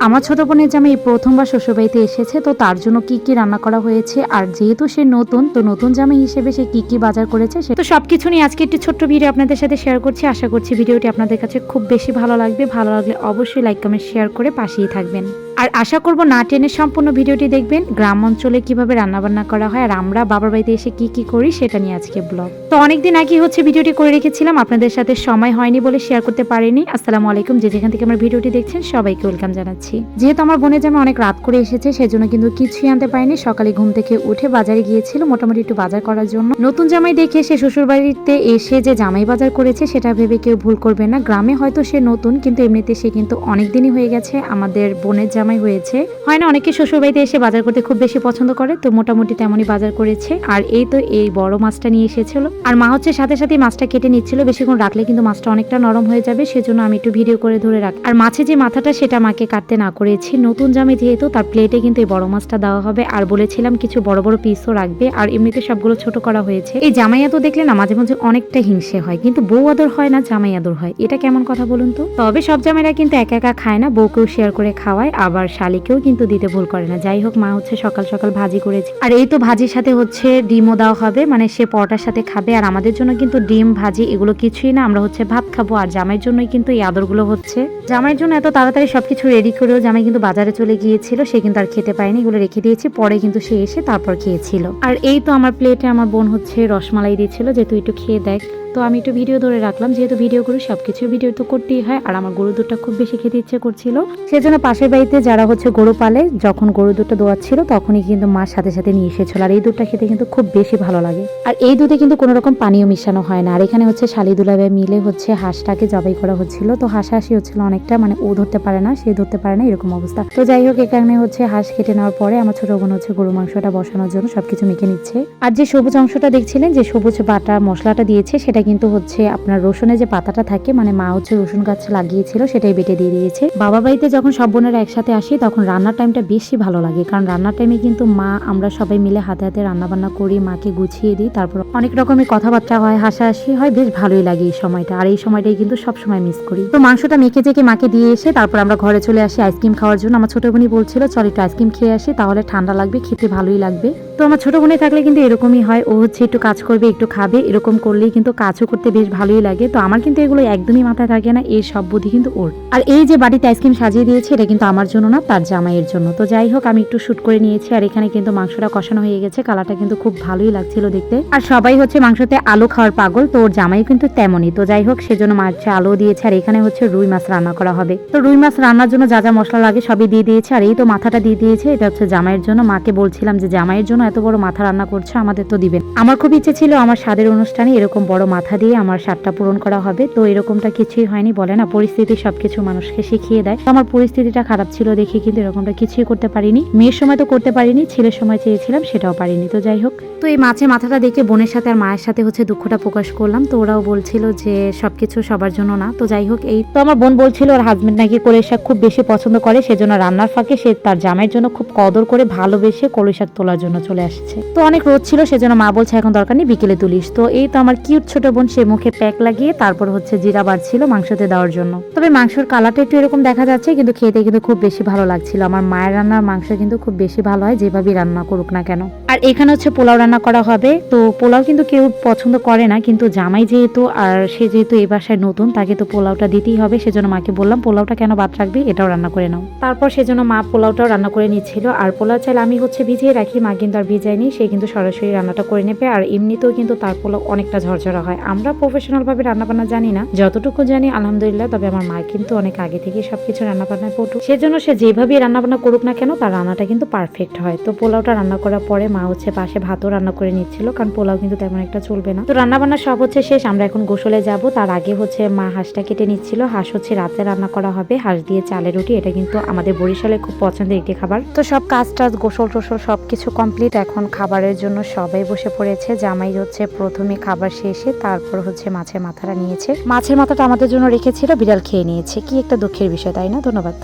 আমার ছোট বোনের জামাই এই প্রথমবার শ্বশুরবাড়িতে এসেছে, তো তার জন্য কি কি রান্না করা হয়েছে? আর যেহেতু সে নতুন, তো নতুন জামে হিসেবে সে কি কি বাজার করেছে সে- তো সবকিছু নিয়ে আজকে একটি ছোট্ট ভিডিও আপনাদের সাথে শেয়ার করছি। আশা করছি ভিডিওটি আপনাদের কাছে খুব বেশি ভালো লাগবে। ভালো লাগলে অবশ্যই লাইক কমেন্ট শেয়ার করে পাশেই থাকবেন। আর আশা করব না টেনে সম্পূর্ণ ভিডিওটি দেখবেন, গ্রাম অঞ্চলে কীভাবে রান্নাবান্না করা হয় আর আমরা বাবার বাড়িতে এসে কি কি করি সেটা নিয়ে আজকে ব্লগ। তো অনেকদিন আগে হচ্ছে ভিডিওটি করে রেখেছিলাম, আপনাদের সাথে সময় হয়নি বলে শেয়ার করতে পারিনি। আসসালামু আলাইকুম, যে যেখান থেকে আমার ভিডিওটি দেখছেন সবাইকে ওয়েলকাম জানাচ্ছি। যেহেতু আমার বোনের জামা অনেক রাত করে এসেছে, সেজন্য কিন্তু কিছুই আনতে পারিনি। সকালে ঘুম থেকে উঠে বাজারে গিয়েছিল মোটামুটি একটু বাজার করার জন্য। নতুন জামাই দেখে সে শ্বশুর বাড়িতে এসে যে জামাই বাজার করেছে সেটা ভেবে কেউ ভুল করবে না। গ্রামে হয়তো সে নতুন, কিন্তু এমনিতে সে কিন্তু অনেক দিনই হয়ে গেছে। আমাদের বোনের জামাই হয়েছে। হয় না, অনেকে শ্বশুর বাড়িতে এসে বাজার করতে খুব বেশি পছন্দ করে, তো মোটামুটি তেমনই বাজার করেছে। আর এই তো এই বড় মাছটা নিয়ে এসেছিল। আর মা হচ্ছে সাথে সাথে মাছটা কেটে নিচ্ছিল, বেশিক্ষণ রাখলে কিন্তু মাছটা অনেকটা নরম হয়ে যাবে, সেজন্য আমি একটু ভিডিও করে ধরে রাখ আর মাছে যে মাথাটা, সেটা মাকে কাটতে না করেছি। নতুন জামে যেহেতু, তার প্লেটে কিন্তু এই বড় মাছটা দেওয়া হবে। আর বলেছিলাম কিছু বড় বড় পিসও রাখবে। আর এমনিতে সবগুলো ছোট করা হয়েছে। এই জামাই আদর দেখলে না, মাঝে মাঝে অনেকটা হিংসে হয়। কিন্তু বউ আদর হয় না, জামাই আদর হয়। এটা কেমন কথা বলুন তো? তবে সব জামাইরা কিন্তু একা একা খায় না, বউকেও শেয়ার করে খাওয়ায়। আবার শালিকেও কিন্তু দিতে ভুল করে না। যাই হোক, মা হচ্ছে সকাল সকাল ভাজি করেছে। আর এই তো ভাজির সাথে হচ্ছে ডিমও দেওয়া হবে মানে সে পরোটার সাথে খাবে। আর আমাদের জন্য কিন্তু ডিম, ভাজি এগুলো কিছুই না। আমরা হচ্ছে ভাত খাব। আর জামাইয়ের জন্যই কিন্তু এই আদরগুলো হচ্ছে। জামাইয়ের জন্য এত তাড়াতাড়ি সবকিছু রেডি করেও জামাই কিন্তু বাজারে চলে গিয়েছিল। সে কিন্তু আর খেতে পায়নি। এগুলো রেখে দিয়েছি। পরে কিন্তু সে এসে তারপর খেয়েছিল। আর এই তো আমার প্লেটে আমার বোন হচ্ছে রসমালাই দিয়েছিল। যে তুই একটু খেয়ে দেখ। তো আমি একটু ভিডিও ধরে রাখলাম, যেহেতু ভিডিও করি, সবকিছু ভিডিও তো করতেই হয়, আর আমার গরু দুধটা খুব বেশি খেতে ইচ্ছে করছিল। সেজন্য পাশের বাড়িতে যারা হচ্ছে গরু পালে, যখন গরু দুধটা দোয়াচ্ছিল, তখনই কিন্তু মার সাথে সাথে নিয়ে এসেছিল। আর এই দুধটা খেতে কিন্তু খুব বেশি ভালো লাগে। আর এই দুধে কিন্তু কোনো রকম পানীয় মিশানো হয় না। আর এখানে হচ্ছে শালি দুলাবে মিলে হচ্ছে হাঁসটাকে জবাই করা হচ্ছিল। তো হাসাহাসি হচ্ছিল অনেকটা মানে ও ধরতে পারে না, সে ধরতে পারে না, এরকম অবস্থা। তো যাই হোক এখানে হচ্ছে হাঁস কেটে নেওয়ার পরে আমার ছোট বোন হচ্ছে গরু মাংসটা বসানোর জন্য সবকিছু মেখে নিচ্ছে। আর যে সবুজ অংশটা দেখছিলেন, যে সবুজ বাটা মশলাটা দিয়েছে, সেটা কিন্তু হচ্ছে আপনার রসুনে যে পাতাটা থাকে মানে মা হচ্ছে রসুন গাছ লাগিয়েছিল, সেটাই বেটে দিয়ে দিয়েছে। বাবা বাড়িতে যখন সব বোনেরা একসাথে আসি, তখন রান্নার টাইমটা বেশি ভালো লাগে। কারণ রান্নার টাইমে কিন্তু মা, আমরা সবাই মিলে হাতে হাতে রান্না বান্না করি, মাকে গুছিয়ে দিই, তারপর অনেক রকমের কথাবার্তা হয়, হাসাহাসি হয়, বেশ ভালোই লাগে এই সময়টা। আর এই সময়টাই কিন্তু সব সময় মিস করি। তো মাংসটা মেখে চেকে মাকে দিয়ে এসে তারপর আমরা ঘরে চলে আসি আইসক্রিম খাওয়ার জন্য। আমার ছোট বোনই বলছিল, চল একটু আইসক্রিম খেয়ে আসি, তাহলে ঠান্ডা লাগবে, খেতে ভালোই লাগবে। তো আমার ছোট বোনে থাকলে কিন্তু এরকমই হয়। ও হচ্ছে একটু কাজ করবে, একটু খাবে, এরকম করলেই কিন্তু কাজও করতে বেশ ভালোই লাগে। তো আমার কিন্তু এগুলো একদমই মাথায় থাকে না, এই সব বুদ্ধি কিন্তু ওর। আর এই যে বাড়িতে আইসক্রিম সাজিয়ে দিয়েছে, এটা কিন্তু আমার জন্য না, তার জামাইয়ের জন্য। তো যাই হোক, আমি একটু শুট করে নিয়েছি, আর এখানে কিন্তু মাংসটা কষানো হয়ে গেছে, কালারটা কিন্তু খুব ভালোই লাগছিল দেখতে। আর সবাই হচ্ছে মাংসতে আলু খাওয়ার পাগল, তো ওর জামাই কিন্তু তেমনই। তো যাই হোক, সেজন্য মাছে আলু দিয়েছে, আর এখানে হচ্ছে রুই মাছ রান্না করা হবে। তো রুই মাছ রান্নার জন্য যা যা মশলা লাগে সবই দিয়ে দিয়েছে, আর এই তো মাথাটা দিয়ে দিয়েছে, এটা হচ্ছে জামাইয়ের জন্য। মাকে বলছিলাম যে জামাইয়ের জন্য এত বড় মাথা রান্না করছে, আমাদের তো দিবেন আমার খুব ইচ্ছে ছিল আমার স্বাদের অনুষ্ঠানে এরকম বড় মাথা দিয়ে আমার স্বাদটা পূরণ করা হবে, তো এরকমটা কিছুই হয়নি, বলে না, পরিস্থিতি সবকিছু মানুষকে শিখিয়ে দেয়। আমার পরিস্থিতিটা খারাপ ছিল দেখে কিন্তু এরকমটা কিছুই করতে পারিনি। মেয়ের সময় তো করতে পারিনি, ছেলের সময় চেয়েছিলাম, সেটাও পারিনি, তো যাই হোক। তো এই মাছের মাথাটা দেখে বোনের সাথে আর মায়ের সাথে হচ্ছে দুঃখটা প্রকাশ করলাম, তো ওরাও বলছিল যে সবকিছু সবার জন্য না, তো যাই হোক, এই তো আমার বোন বলছিল ওর হাজবেন্ড নাকি কলের শাক খুব বেশি পছন্দ করে, সেজন্য রান্নার ফাঁকে সে তার জামাইয়ের জন্য খুব কদর করে ভালোবেসে কলই শাক তোলার জন্য চলে আসছে। তো অনেক রোদ ছিল, সেজন্য মা বলছে, এখন দরকার নেই, বিকেলে তুলিস। তো এই তো আমার কিউট ছোট বোন, সে মুখে প্যাক লাগিয়ে তারপর হচ্ছে জিরা বাড়ছিল মাংসতে দেওয়ার জন্য। তবে মাংসের কালারটা একটু এরকম দেখা যাচ্ছে, কিন্তু খেতে কিন্তু খুব বেশি ভালো লাগছিল। আমার মায়ের রান্নার মাংস কিন্তু খুব বেশি ভালো হয়, যেভাবেই রান্না করুক না কেন। আর এখানে হচ্ছে পোলাও রান্না করা হবে। তো পোলাও কিন্তু কেউ পছন্দ করে না, কিন্তু জামাই যেহেতু, আর সে যেহেতু এই বাসায় নতুন, তাকে তো পোলাওটা দিতেই হবে। সেজন্য মাকে বললাম, পোলাওটা কেন বাদ রাখবি? এটাও রান্না করে নাও। তারপর সেজন্য মা পোলাওটাও রান্না করে নিচ্ছিল। আর পোলাও চাইলে আমি হচ্ছে ভিজিয়ে রাখি, মা কিন্তু আর ভিজায়নি সে কিন্তু সরাসরি রান্নাটা করে নেবে। আর এমনিতেও কিন্তু তার পোলাও অনেকটা ঝরঝরা হয়। আমরা প্রফেশনাল ভাবে রান্না বান্না জানি না। যতটুকু জানি, আলহামদুলিল্লাহ, তবে আমার মা কিন্তু অনেক আগে থেকে সবকিছু রান্না বান্নায় পটু। সেজন্য সে যেভাবেই রান্না বান্না করুক না কেন, তার রান্নাটা কিন্তু পারফেক্ট হয়। তো পোলাওটা রান্না করার পরে মা হচ্ছে পাশে ভাতও রান্না করে নিচ্ছিল, কারণ পোলাও কিন্তু তেমন একটা চলবে না। তো রান্না বান্না সব হচ্ছে শেষ, আমরা এখন গোসলে যাব। তার আগে হচ্ছে মা হাঁসটা কেটে নিচ্ছিল। হাঁস হচ্ছে রাতে রান্না করা হবে। হাঁস দিয়ে চালের রুটি, এটা কিন্তু আমাদের বরিশালে খুব পছন্দের একটি খাবার। তো সব কাজ টাজ গোসল টোসল সব কিছু কমপ্লিট এখন খাবারের জন্য সবাই বসে পড়েছে। জামাই হচ্ছে প্রথমে খাবার শেষে, তারপর হচ্ছে মাছের মাথাটা নিয়েছে। মাছের মাথাটা আমাদের জন্য রেখেছিল, বিড়াল খেয়ে নিয়েছে। কি একটা দুঃখের বিষয়, তাই না? ধন্যবাদ।